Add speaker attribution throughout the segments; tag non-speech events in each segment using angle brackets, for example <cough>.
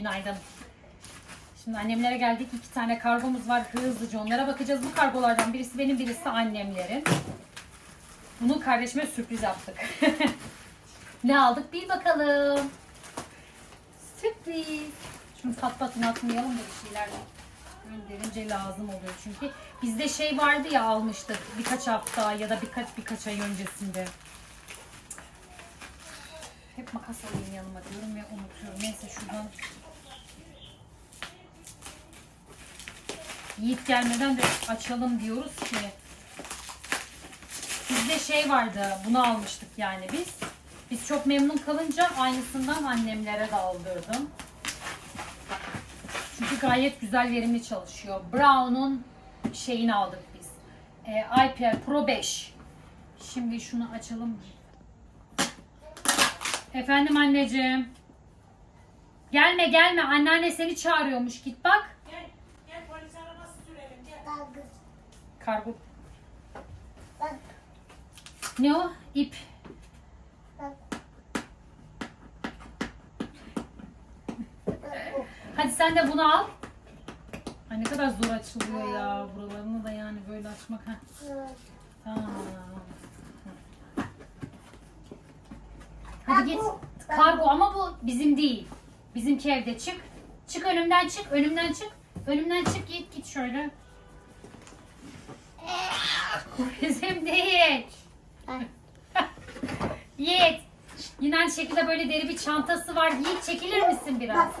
Speaker 1: Günaydın. Şimdi annemlere geldik. İki tane kargomuz var. Hızlıca onlara bakacağız. Bu kargolardan birisi benim, birisi annemlerin. Bunu kardeşime sürpriz yaptık. <laughs> ne aldık? Bir bakalım. Sürpriz. Şunu pat patını atmayalım da bir şeyler gönderince lazım oluyor çünkü. Bizde şey vardı ya almıştık birkaç hafta ya da birkaç birkaç ay öncesinde. Hep makas alayım yanıma diyorum ve unutuyorum. Neyse şuradan Yiğit gelmeden de açalım diyoruz ki. Bizde şey vardı. Bunu almıştık yani biz. Biz çok memnun kalınca aynısından annemlere de aldırdım. Çünkü gayet güzel verimli çalışıyor. Brown'un şeyini aldık biz. Ee, iPad Pro 5. Şimdi şunu açalım. Efendim anneciğim. Gelme gelme. Anneanne seni çağırıyormuş. Git bak.
Speaker 2: Gel, gel polis arabası sürelim gel.
Speaker 3: Bak,
Speaker 1: Kargo.
Speaker 3: bak,
Speaker 1: Ne o? İp.
Speaker 3: bak.
Speaker 1: Hadi sen de bunu al. Ay ne kadar zor açılıyor ya. Buralarını da yani böyle açmak. ha. Tamam. Hadi git. Kargo ama bu bizim değil. Bizimki evde çık. Çık önümden çık. Önümden çık. Önümden çık git git şöyle. <laughs> Bizim değil. <laughs> Yiğit. Yine aynı şekilde böyle deri bir çantası var. Yiğit çekilir misin biraz?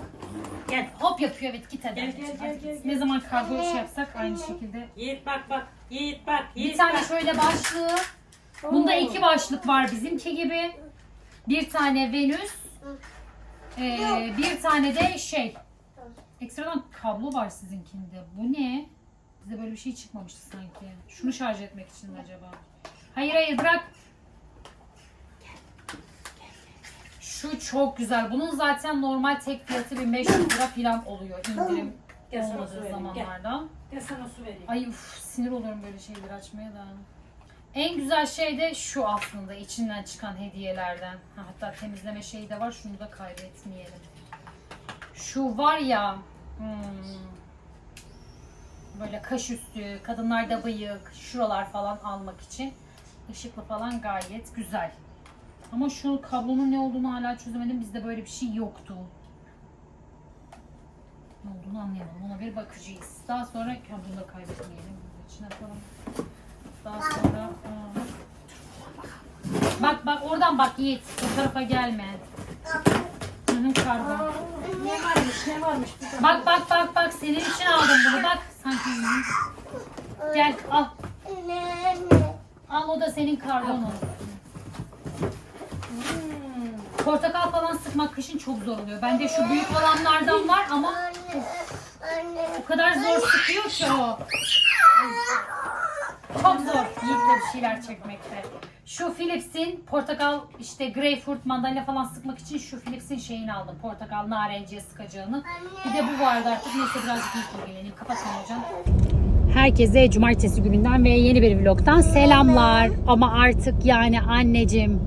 Speaker 2: Gel.
Speaker 1: Hop yapıyor evet git hadi.
Speaker 2: Gel, gel,
Speaker 1: Hadi
Speaker 2: gel, gel,
Speaker 1: Ne
Speaker 2: gel.
Speaker 1: zaman kargo şey yapsak aynı şekilde.
Speaker 2: Yiğit bak bak. Yiğit bak. Yiğit
Speaker 1: Bir tane
Speaker 2: bak.
Speaker 1: şöyle başlığı. Bunda iki başlık var bizimki gibi. Bir tane Venüs. ee, bir tane de şey. Ekstradan kablo var sizinkinde. Bu ne? Bize böyle bir şey çıkmamıştı sanki. Şunu şarj etmek için mi acaba? Hayır hayır bırak. Şu çok güzel. Bunun zaten normal tek fiyatı 1500 lira falan oluyor indirim
Speaker 2: Gel sana su
Speaker 1: olmadığı
Speaker 2: vereyim, gel.
Speaker 1: zamanlardan.
Speaker 2: Gel sana su vereyim.
Speaker 1: Ay uf, sinir oluyorum böyle şeyleri açmaya da. En güzel şey de şu aslında içinden çıkan hediyelerden. Ha, hatta temizleme şeyi de var. Şunu da kaybetmeyelim. Şu var ya hmm, böyle kaş üstü, kadınlarda bıyık, şuralar falan almak için ışıklı falan gayet güzel. Ama şu kablonun ne olduğunu hala çözemedim. Bizde böyle bir şey yoktu. Ne olduğunu anlayamadım. Ona bir bakacağız. Daha sonra kablonu da kaybetmeyelim. İçine koyalım. Daha sonra bak bak oradan bak Yiğit. Bu tarafa gelme. Karbon.
Speaker 2: Ne varmış ne varmış burada?
Speaker 1: Bak bak bak bak senin için aldım bunu bak. Sanki Gel al. Al o da senin karbon olsun.
Speaker 2: Hmm.
Speaker 1: Portakal falan sıkmak kışın çok zor oluyor. Bende şu büyük olanlardan var ama o kadar zor sıkıyor ki o. Çok zor Yiğit'le bir şeyler çekmekte. Şu Philips'in portakal işte greyfurt mandalina falan sıkmak için şu Philips'in şeyini aldım. Portakal narenciye sıkacağını. Bir de bu vardı artık. Neyse birazcık Yiğit'le ilgileneyim. Kapatma hocam. Herkese cumartesi gününden ve yeni bir vlogtan selamlar. Ama artık yani anneciğim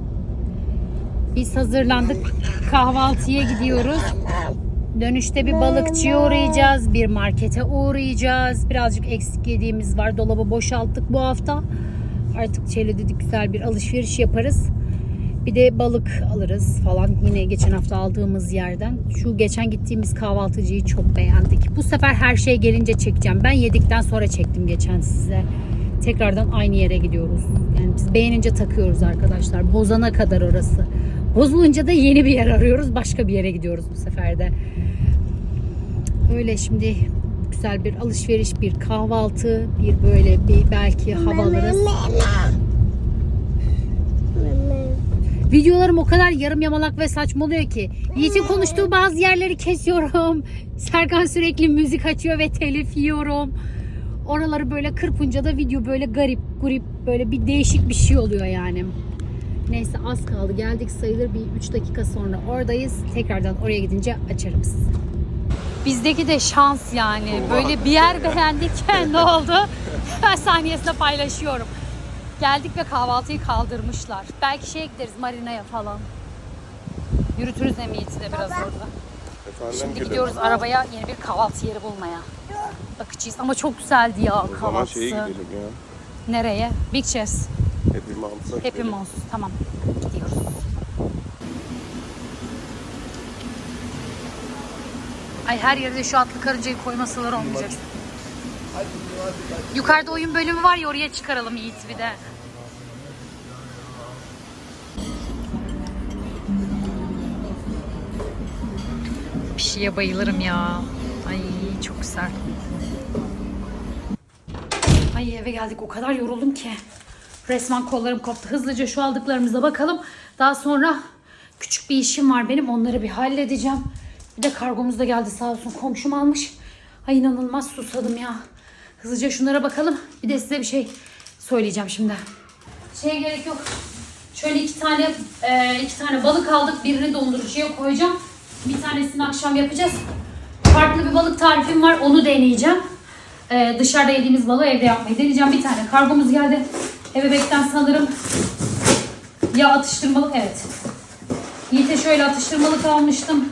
Speaker 1: biz hazırlandık. Kahvaltıya gidiyoruz. Dönüşte bir balıkçıya uğrayacağız. Bir markete uğrayacağız. Birazcık eksik yediğimiz var. Dolabı boşalttık bu hafta. Artık şöyle dedik güzel bir alışveriş yaparız. Bir de balık alırız falan. Yine geçen hafta aldığımız yerden. Şu geçen gittiğimiz kahvaltıcıyı çok beğendik. Bu sefer her şey gelince çekeceğim. Ben yedikten sonra çektim geçen size. Tekrardan aynı yere gidiyoruz. Yani biz beğenince takıyoruz arkadaşlar. Bozana kadar orası. Bozulunca da yeni bir yer arıyoruz. Başka bir yere gidiyoruz bu sefer de. Öyle şimdi güzel bir alışveriş, bir kahvaltı, bir böyle bir belki hava alırız. Videolarım o kadar yarım yamalak ve saçma oluyor ki. Yiğit'in konuştuğu bazı yerleri kesiyorum. <laughs> Serkan sürekli müzik açıyor ve telif yiyorum. Oraları böyle kırpınca da video böyle garip, grip, böyle bir değişik bir şey oluyor yani. Neyse az kaldı. Geldik sayılır bir 3 dakika sonra oradayız. Tekrardan oraya gidince açarım size. Bizdeki de şans yani. Böyle bir yer beğendik. ne oldu? Ben saniyesinde paylaşıyorum. Geldik ve kahvaltıyı kaldırmışlar. Belki şeye gideriz marinaya falan. Yürütürüz Emiyet'i de biraz orada.
Speaker 4: Annem
Speaker 1: Şimdi
Speaker 4: gidelim.
Speaker 1: gidiyoruz arabaya yeni bir kahvaltı yeri bulmaya. Bakacağız ama çok güzeldi ya
Speaker 4: O zaman
Speaker 1: kahvaltısı.
Speaker 4: şeye gidelim ya.
Speaker 1: Nereye? Big Chess.
Speaker 4: Happy Mounts'a
Speaker 1: Happy. Mouse. Tamam. Gidiyoruz. Ay her yerde şu atlı karıncayı koymasalar olmayacak. Yukarıda oyun bölümü var ya oraya çıkaralım Yiğit bir de. Pişiye bayılırım ya. Ay çok güzel. Ay eve geldik o kadar yoruldum ki. Resmen kollarım koptu. Hızlıca şu aldıklarımıza bakalım. Daha sonra küçük bir işim var benim. Onları bir halledeceğim. Bir de kargomuz da geldi sağ olsun. Komşum almış. Ay inanılmaz susadım ya. Hızlıca şunlara bakalım. Bir de size bir şey söyleyeceğim şimdi. Şeye gerek yok. Şöyle iki tane e, iki tane balık aldık. Birini dondurucuya koyacağım. Bir tanesini akşam yapacağız. Farklı bir balık tarifim var. Onu deneyeceğim. Ee, dışarıda yediğimiz balığı evde yapmayı deneyeceğim. Bir tane kargomuz geldi. Ebebek'ten sanırım ya atıştırmalık evet. Yiğit'e şöyle atıştırmalık almıştım.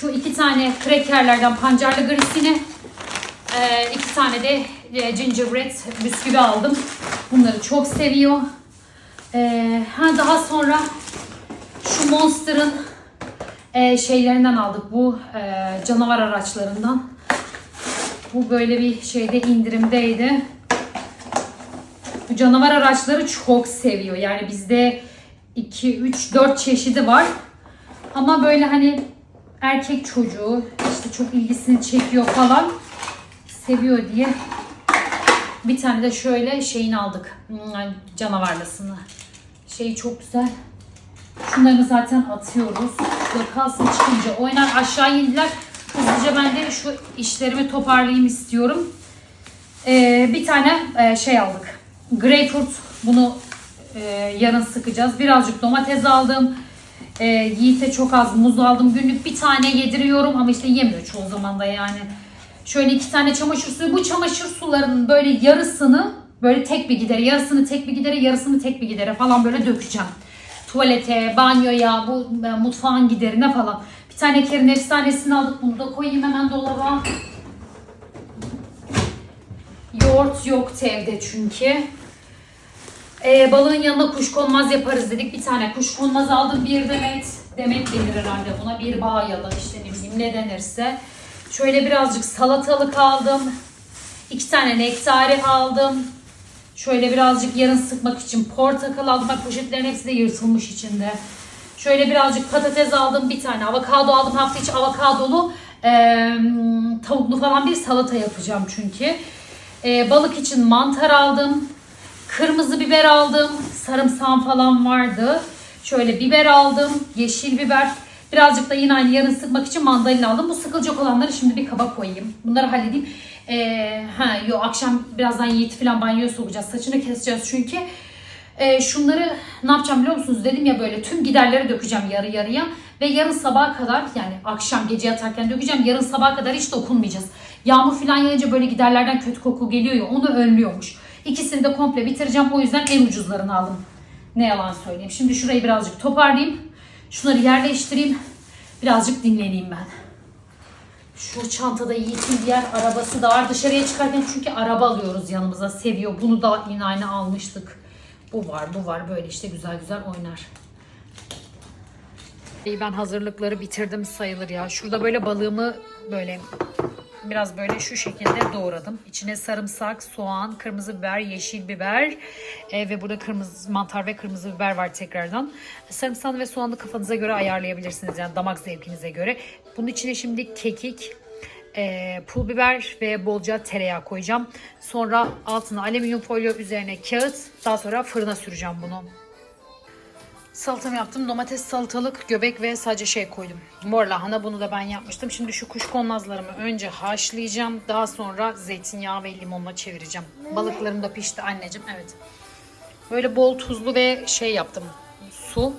Speaker 1: Şu iki tane krekerlerden pancarlı grisini ee, iki tane de e, gingerbread bisküvi aldım. Bunları çok seviyor. Ee, ha daha sonra şu Monster'ın e, şeylerinden aldık. Bu e, canavar araçlarından. Bu böyle bir şeyde indirimdeydi. Bu canavar araçları çok seviyor. Yani bizde 2, 3, 4 çeşidi var. Ama böyle hani erkek çocuğu işte çok ilgisini çekiyor falan. Seviyor diye. Bir tane de şöyle şeyini aldık. Hmm, Canavarlasını. Şey çok güzel. Şunları zaten atıyoruz. Şöyle kalsın çıkınca oynar aşağı indiler. Hızlıca ben de şu işlerimi toparlayayım istiyorum. Ee, bir tane e, şey aldık. Greyfurt. Bunu e, yarın sıkacağız. Birazcık domates aldım. E, Yiğit'e çok az muz aldım. Günlük bir tane yediriyorum ama işte yemiyor çoğu zaman da yani. Şöyle iki tane çamaşır suyu. Bu çamaşır sularının böyle yarısını böyle tek bir gidere, yarısını tek bir gidere, yarısını tek bir gidere falan böyle dökeceğim. Tuvalete, banyoya, bu e, mutfağın giderine falan. Bir tane kerin efsanesini aldık. Bunu da koyayım hemen dolaba. Yoğurt yoktu evde çünkü. Ee, balığın yanına kuşkonmaz yaparız dedik. Bir tane kuşkonmaz aldım. Bir demet. Demet denir herhalde buna. Bir bağ ya da işte ne bileyim ne denirse. Şöyle birazcık salatalık aldım. İki tane nektari aldım. Şöyle birazcık yarın sıkmak için portakal aldım. Bak poşetlerin hepsi de yırtılmış içinde. Şöyle birazcık patates aldım. Bir tane avokado aldım. Hafta içi avokadolu eee, tavuklu falan bir salata yapacağım çünkü. Eee, balık için mantar aldım. Kırmızı biber aldım. Sarımsağım falan vardı. Şöyle biber aldım. Yeşil biber. Birazcık da yine aynı yarın sıkmak için mandalina aldım. Bu sıkılacak olanları şimdi bir kaba koyayım. Bunları halledeyim. Ee, ha, yo, akşam birazdan Yiğit falan banyoya sokacağız. Saçını keseceğiz çünkü. Ee, şunları ne yapacağım biliyor musunuz? Dedim ya böyle tüm giderleri dökeceğim yarı yarıya. Ve yarın sabaha kadar yani akşam gece yatarken dökeceğim. Yarın sabaha kadar hiç dokunmayacağız. Yağmur falan yağınca böyle giderlerden kötü koku geliyor ya onu önlüyormuş. İkisini de komple bitireceğim. O yüzden en ucuzlarını aldım. Ne yalan söyleyeyim. Şimdi şurayı birazcık toparlayayım. Şunları yerleştireyim. Birazcık dinleneyim ben. Şu çantada Yiğit'in diğer arabası da var. Dışarıya çıkarken çünkü araba alıyoruz yanımıza. Seviyor. Bunu da yine aynı almıştık. Bu var, bu var. Böyle işte güzel güzel oynar. İyi ben hazırlıkları bitirdim sayılır ya. Şurada böyle balığımı böyle biraz böyle şu şekilde doğradım. İçine sarımsak, soğan, kırmızı biber, yeşil biber e, ve burada kırmızı mantar ve kırmızı biber var tekrardan. Sarımsak ve soğanı kafanıza göre ayarlayabilirsiniz yani damak zevkinize göre. Bunun içine şimdi kekik, e, pul biber ve bolca tereyağı koyacağım. Sonra altına alüminyum folyo üzerine kağıt. Daha sonra fırına süreceğim bunu. Salatamı yaptım. Domates, salatalık, göbek ve sadece şey koydum. Mor lahana bunu da ben yapmıştım. Şimdi şu kuşkonmazlarımı önce haşlayacağım. Daha sonra zeytinyağı ve limonla çevireceğim. Balıklarım da pişti anneciğim. Evet. Böyle bol tuzlu ve şey yaptım. Su.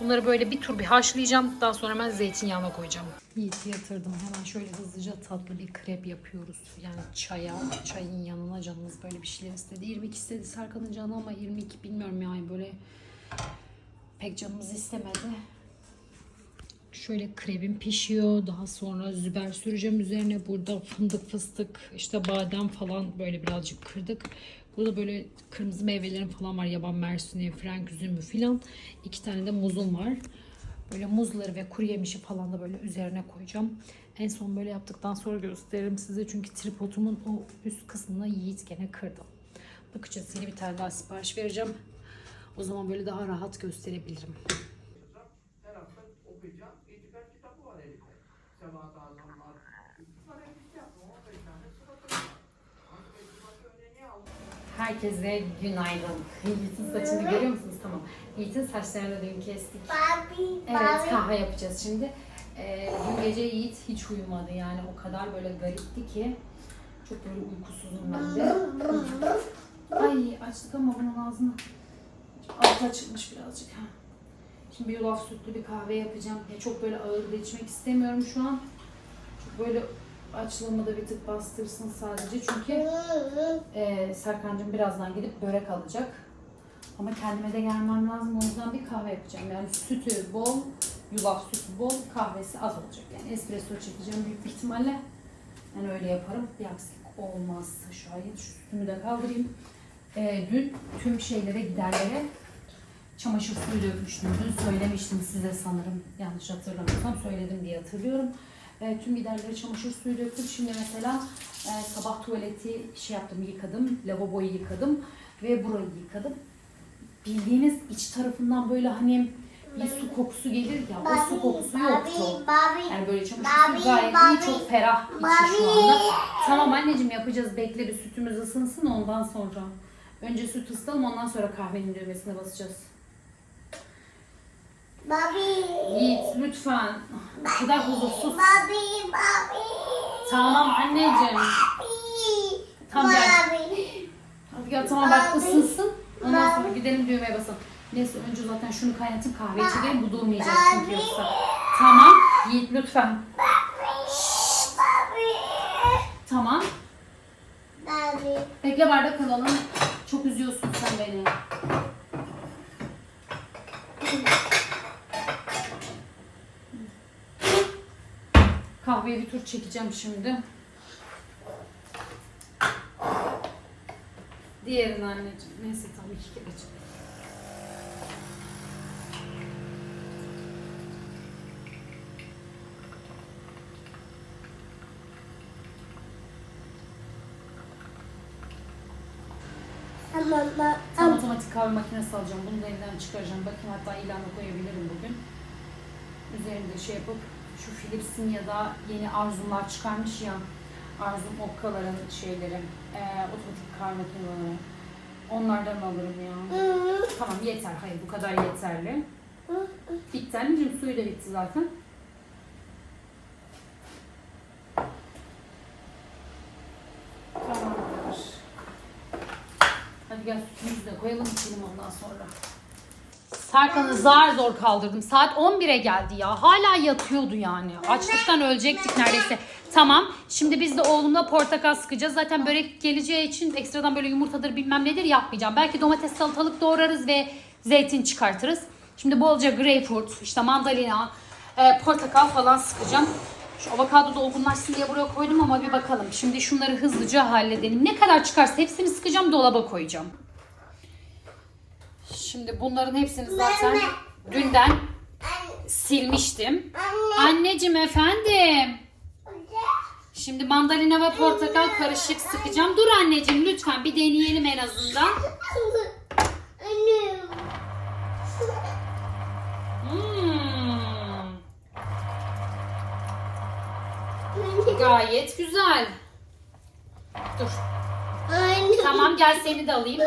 Speaker 1: Bunları böyle bir tur bir haşlayacağım. Daha sonra ben zeytinyağına koyacağım. Yiğit'i yatırdım. Hemen şöyle hızlıca tatlı bir krep yapıyoruz. Yani çaya, çayın yanına canınız böyle bir şeyler istedi. 22 istedi Serkan'ın canı ama 22 bilmiyorum yani böyle pek canımız istemedi. Şöyle kremim pişiyor. Daha sonra züber süreceğim üzerine. Burada fındık, fıstık, işte badem falan böyle birazcık kırdık. Burada böyle kırmızı meyvelerim falan var. Yaban mersini, frenk üzümü falan. İki tane de muzum var. Böyle muzları ve kuru yemişi falan da böyle üzerine koyacağım. En son böyle yaptıktan sonra gösteririm size. Çünkü tripodumun o üst kısmını Yiğit gene kırdı. Bakacağız yeni bir tane daha sipariş vereceğim. O zaman böyle daha rahat gösterebilirim.
Speaker 4: her hafta okuyacağım. İtikat kitabı var elimde. Sebat Azamlar. Bunlar hep şey yaptım. 15 tane sıfatı var. Artık etibatı önemli aldım.
Speaker 1: Herkese günaydın. Yiğit'in saçını görüyor musunuz? Tamam. Yiğit'in saçlarını dün kestik.
Speaker 3: Barbie,
Speaker 1: Evet kahve yapacağız şimdi. Ee, dün gece Yiğit hiç uyumadı yani o kadar böyle garipti ki. Çok böyle uykusuzum ben de. <laughs> Ay açtık ama bunun ağzını altı açılmış birazcık. Ha. Şimdi bir yulaf sütlü bir kahve yapacağım. Ya çok böyle ağır da içmek istemiyorum şu an. Çok böyle açlığımı da bir tık bastırsın sadece. Çünkü ee, Serkan'cığım birazdan gidip börek alacak. Ama kendime de gelmem lazım. O yüzden bir kahve yapacağım. Yani sütü bol, yulaf sütü bol, kahvesi az olacak. Yani espresso çekeceğim büyük bir ihtimalle. Yani öyle yaparım. Bir aksilik olmazsa şayet. Şu sütümü de kaldırayım. Ee, dün tüm şeylere, giderlere çamaşır suyu dökmüştüm. Dün söylemiştim size sanırım. Yanlış hatırlamıyorsam söyledim diye hatırlıyorum. Ee, tüm giderlere çamaşır suyu döktüm. Şimdi mesela e, sabah tuvaleti şey yaptım, yıkadım. Lavaboyu yıkadım ve burayı yıkadım. Bildiğiniz iç tarafından böyle hani bir su kokusu gelir ya. O su kokusu yoktu. Yani böyle çamaşır suyu gayet iyi, çok ferah içi şu anda. Tamam anneciğim yapacağız. Bekle bir sütümüz ısınsın ondan sonra. Önce süt ısıtalım ondan sonra kahvenin düğmesine basacağız.
Speaker 3: Barbie.
Speaker 1: Yiğit lütfen. Bu kadar huzursuz.
Speaker 3: Barbie, Barbie.
Speaker 1: Tamam anneciğim.
Speaker 3: Barbie.
Speaker 1: Tamam gel. Hadi gel tamam bak
Speaker 3: Barbie.
Speaker 1: ısınsın. Ondan sonra gidelim düğmeye basalım. Neyse önce zaten şunu kaynatın kahve içelim. Bu durmayacak çünkü yoksa. Tamam. Yiğit lütfen.
Speaker 3: Barbie.
Speaker 1: Tamam.
Speaker 3: Barbie.
Speaker 1: Bekle bardak alalım. Çok üzüyorsun sen beni. Kahveyi bir tur çekeceğim şimdi. Diğerini anneciğim. Neyse tamam iki kere çek.
Speaker 3: Ama ama
Speaker 1: Tam otomatik kahve makinesi alacağım. Bunu da evden çıkaracağım. Bakayım hatta ilana koyabilirim bugün. Üzerinde şey yapıp şu Philips'in ya da yeni Arzumlar çıkarmış ya. Arzum Okka'ların şeyleri. eee, otomatik kahve makineleri. Onlardan alırım ya. Tamam yeter. Hayır bu kadar yeterli. Bitti anneciğim. Suyu da bitti zaten. Tamamdır. Hadi gel sütümüzü de koyalım içelim ondan sonra. Serkan'ı zar zor kaldırdım. Saat 11'e geldi ya. Hala yatıyordu yani. Açlıktan ölecektik neredeyse. Tamam. Şimdi biz de oğlumla portakal sıkacağız. Zaten börek geleceği için ekstradan böyle yumurtadır bilmem nedir yapmayacağım. Belki domates salatalık doğrarız ve zeytin çıkartırız. Şimdi bolca greyfurt, işte mandalina, e, portakal falan sıkacağım. Şu avokado da olgunlaşsın diye buraya koydum ama bir bakalım. Şimdi şunları hızlıca halledelim. Ne kadar çıkarsa hepsini sıkacağım dolaba koyacağım. Şimdi bunların hepsini zaten dünden silmiştim. Anneciğim efendim. Şimdi mandalina ve portakal karışık sıkacağım. Dur anneciğim lütfen bir deneyelim en azından. Gayet güzel. Dur.
Speaker 3: Anne.
Speaker 1: Tamam gel seni de alayım.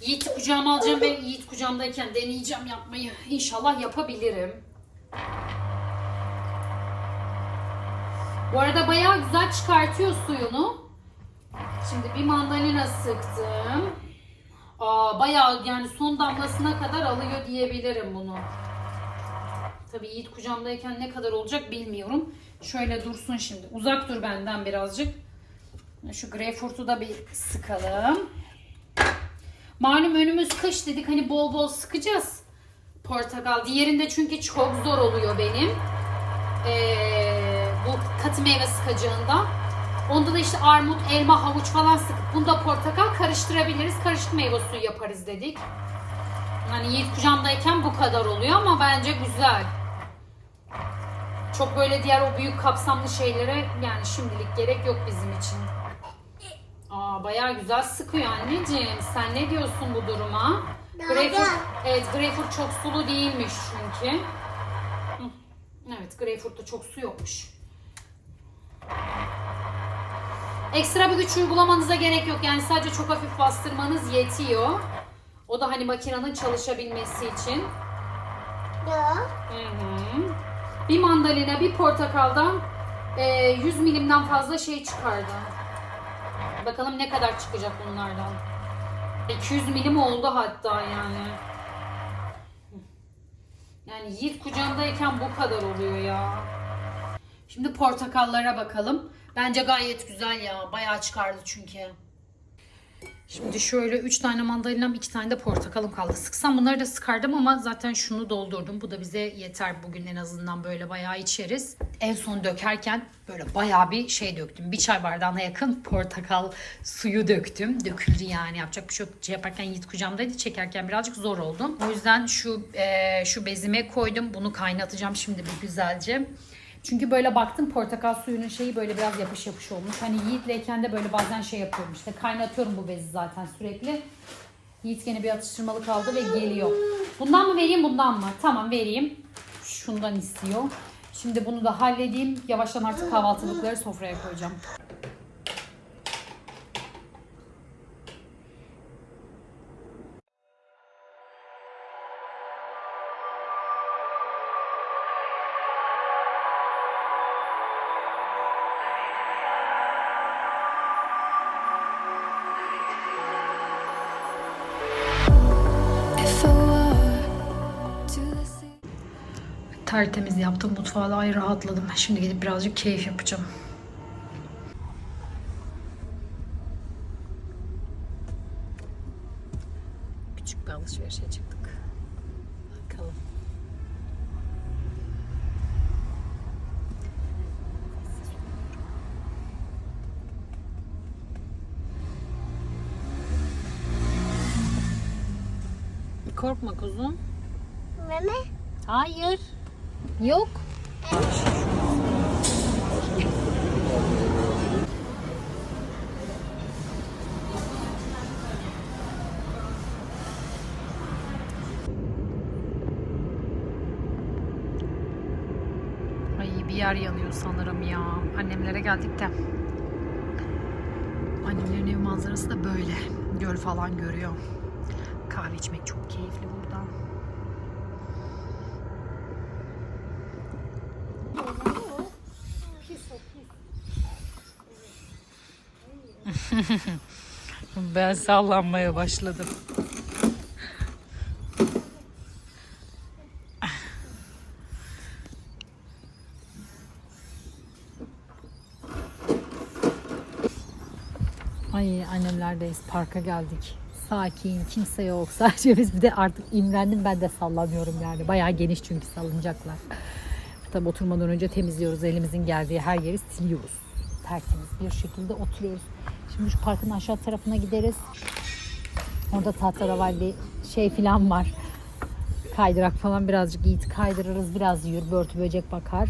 Speaker 1: Yiğit'i kucağıma alacağım ve Yiğit kucağımdayken deneyeceğim yapmayı. İnşallah yapabilirim. Bu arada bayağı güzel çıkartıyor suyunu. Şimdi bir mandalina sıktım. Aa, bayağı yani son damlasına kadar alıyor diyebilirim bunu. Tabii Yiğit kucağımdayken ne kadar olacak bilmiyorum. Şöyle dursun şimdi. Uzak dur benden birazcık. Şu greyfurtu da bir sıkalım. Malum önümüz kış dedik hani bol bol sıkacağız. Portakal. Diğerinde çünkü çok zor oluyor benim. Ee, bu katı meyve sıkacağında. Onda da işte armut, elma, havuç falan sıkıp bunda portakal karıştırabiliriz. Karışık meyve suyu yaparız dedik. Yani Yiğit kucağımdayken bu kadar oluyor ama bence güzel. Çok böyle diğer o büyük kapsamlı şeylere yani şimdilik gerek yok bizim için. Aa bayağı güzel sıkıyor anneciğim. Sen ne diyorsun bu duruma? Greyfurt, evet greyfurt çok sulu değilmiş çünkü. Evet greyfurtta çok su yokmuş. Ekstra bir güç uygulamanıza gerek yok. Yani sadece çok hafif bastırmanız yetiyor. O da hani makinenin çalışabilmesi için.
Speaker 3: Ya.
Speaker 1: Hı hı. Bir mandalina, bir portakaldan e, 100 milimden fazla şey çıkardı. Bakalım ne kadar çıkacak bunlardan. 200 milim oldu hatta yani. Yani Yiğit kucağındayken bu kadar oluyor ya. Şimdi portakallara bakalım. Bence gayet güzel ya. Bayağı çıkardı çünkü. Şimdi şöyle 3 tane mandalinam 2 tane de portakalım kaldı. Sıksam bunları da sıkardım ama zaten şunu doldurdum. Bu da bize yeter bugün en azından böyle bayağı içeriz. En son dökerken böyle bayağı bir şey döktüm. Bir çay bardağına yakın portakal suyu döktüm. Döküldü yani yapacak bir şey yok. Şey yaparken Yiğit kucağımdaydı. Çekerken birazcık zor oldu. O yüzden şu e, şu bezime koydum. Bunu kaynatacağım şimdi bir güzelce. Çünkü böyle baktım portakal suyunun şeyi böyle biraz yapış yapış olmuş. Hani Yiğit'leyken de böyle bazen şey yapıyorum işte kaynatıyorum bu bezi zaten sürekli. Yiğit gene bir atıştırmalık aldı ve geliyor. Bundan mı vereyim bundan mı? Tamam vereyim. Şundan istiyor. Şimdi bunu da halledeyim. Yavaştan artık kahvaltılıkları sofraya koyacağım. Tertemiz yaptım. Mutfağa da ay rahatladım. Şimdi gidip birazcık keyif yapacağım. Küçük bir alışverişe çıktık. Bakalım. Korkma kuzum.
Speaker 3: Meme.
Speaker 1: Hayır. Yok. Ay bir yer yanıyor sanırım ya. Annemlere geldik de. Annemlerin ev manzarası da böyle. Göl falan görüyor. Kahve içmek çok keyifli burada. <laughs> Ben sallanmaya başladım. Ay annemlerdeyiz. Parka geldik. Sakin, kimse yok. <laughs> Sadece biz bir de artık imrendim ben de sallanıyorum yani. Bayağı geniş çünkü salınacaklar. Tabii oturmadan önce temizliyoruz. Elimizin geldiği her yeri siliyoruz. Tertemiz bir şekilde oturuyoruz. Şimdi şu parkın aşağı tarafına gideriz. Orada tahtaravalli şey falan var. Kaydırak falan birazcık Yiğit kaydırırız. Biraz yürür, börtü böcek bakar.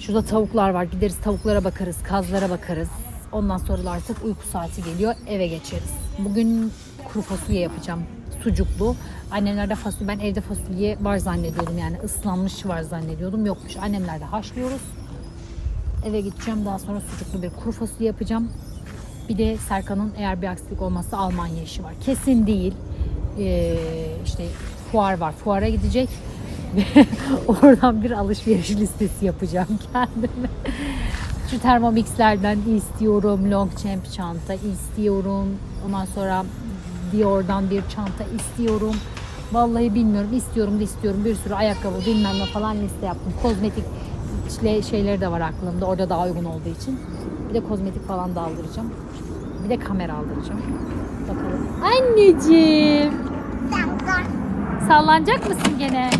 Speaker 1: Şurada tavuklar var. Gideriz tavuklara bakarız, kazlara bakarız. Ondan sonra artık uyku saati geliyor. Eve geçeriz. Bugün kuru fasulye yapacağım. Sucuklu. Annemlerde fasulye, ben evde fasulye var zannediyordum yani ıslanmış var zannediyordum. Yokmuş. Annemlerde haşlıyoruz. Eve gideceğim. Daha sonra sucuklu bir kuru fasulye yapacağım. Bir de Serkan'ın eğer bir aksilik olmazsa Almanya işi var. Kesin değil. Ee, işte fuar var. Fuara gidecek. <laughs> Oradan bir alışveriş listesi yapacağım kendime. Şu Thermomix'lerden istiyorum. Longchamp çanta istiyorum. Ondan sonra Dior'dan bir çanta istiyorum. Vallahi bilmiyorum. istiyorum da istiyorum. Bir sürü ayakkabı bilmem ne falan liste yaptım. Kozmetik şeyleri de var aklımda. Orada daha uygun olduğu için. Bir de kozmetik falan da aldıracağım. Bir de kamera aldıracağım. Bakalım. Anneciğim. Sallanacak mısın gene?